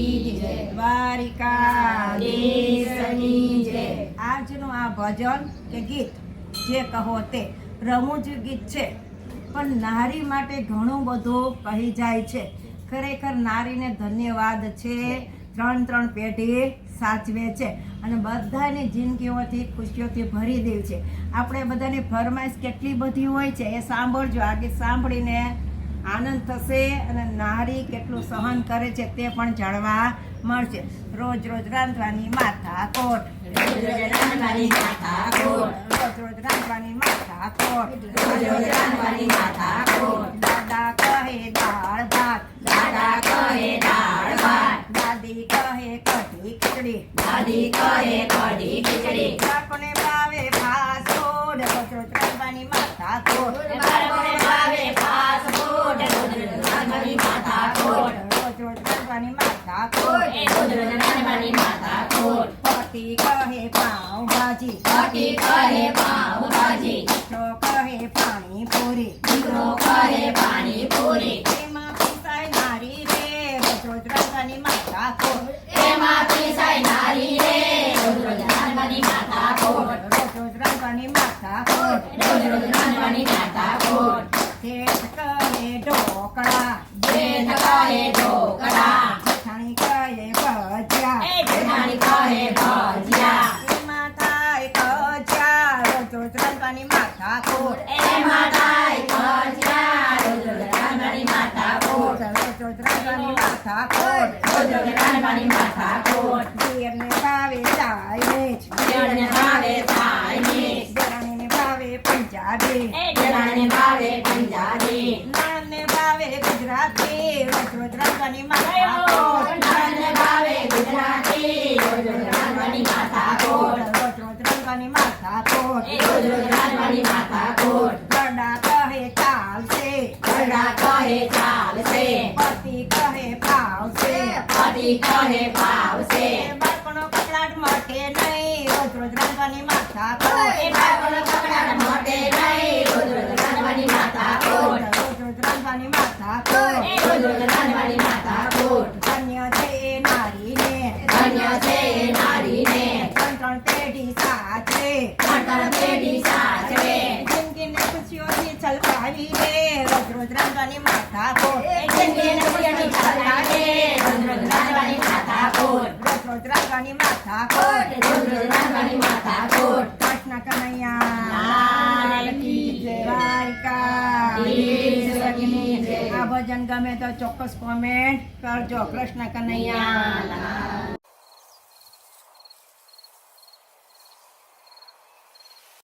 જય દ્વારિકા દેશની જય. આજનું આ ભજન કે ગીત જે કહો તે રમૂજ ગીત છે. પણ નારી માટે ઘણું બધું કહી જાય છે. ખરેખર નારીને ધન્યવાદ છે. ત્રણ ત્રણ પેઢી સાચવે છે અને બધાની જિંદગીઓથી ખુશીઓથી ભરી દે છે. આપણે બધાની ફરમાઈશ કેટલી બધી હોય છે એ સાંભળજો. આ સાંભળીને આનંદ થશે અને નારી કેટલું સહન કરે છે તે પણ જાણવા મળશે. રોજ રોજ રાંધવાની માથા કોટ. રોજ રોજ રાંધવાની માથા કોટ. રોજ રોજ રાંધવાની માથા કોટ. રોજ રોજ રાંધવાની માથા કોટ. દાદા કહે દાળ ભાત. દાદા કહે દાળ ભાત. દાદી કહે કઢી ખીચડી. દાદી કહે કઢી ખીચડી. બાળકોને ભાવે ફાસ્ટ રોજ રોજ રાંધવાની માથા કોટ રોજ રાંધવાની માથા કોટ. પતિ કહે પાઉં ભાજી પતિ કહે પાવભાજી. દીકરો કહે પાણી પૂરી દીકરો કહે પાણીપુરી. રોજ રોજ કોટ. શેઠ કહે ઢોકળા જેઠ કહે ઢોકળા. જેઠાણી કહે ભજીયા એ જેઠાણી કહે ભજીયા. એમાં થાય કજિયા રોજ રોજ રાંધવાની માથા કોટ એમાં થાય ભજીયા. રોજ રોજ રાંધવાની માથા કોટ. રોજ રોજ રાંધવાની માથા કોટ રોજ રોજ રાંધવાની માથા કોટ. દિયરને ભાવે ચાઇનીઝ એ ભાવે પંજાબી. નણંદને ભાવે ગુજરાતી રોજ રોજ રાંધવાની ભાવે ગુજરાતી. રોજ રોજ રાંધવાની માથા કોટ. રોજ રોજ રાંધવાની માથા કોટ રોજ રોજ રાંધવાની માથા કોટ. ગરડા કહે ચાલશે ઘરડા કહે ચાલશે. પતિ કહે ફાવશે પતિ કહે ભાવશે. બાળકોનો કકડાટ મટે નહીં રોજ રોજ રાંધવાની માથા કોટ બાળકોનો કકડાટ મટે નહીં. રોજ રોજ રાંધવાની માથા કોટ. રોજ રોજ રાંધવાની માથા કોટ એ રોજ રોજ રાંધવાની માથા કોટ. ધન્ય છે એ નારીને ધન્ય છે એ નારીને. ત્રણ ત્રણ પેઢી સાચવે ત્રણ ત્રણ પેઢી સાચવે. જિંદગીને ખુશીઓથી છલકાવી દે રોજ રોજ રાંધવાની માથા કોટ એ જિંદગીને ખુશીઓથી છલકાવે. રોજ રોજ રાંધવાની માથા કોટ. રોજ રોજ રાંધવાની માથા કોટ રોજ રોજ રાંધવાની માથા કોટ. કૃષ્ણ કનૈયા લાલ કી જય. દ્વારકા કી જય. આ ભજન ગમે તો ચોક્કસ કોમેન્ટ કરજો કૃષ્ણ કનૈયા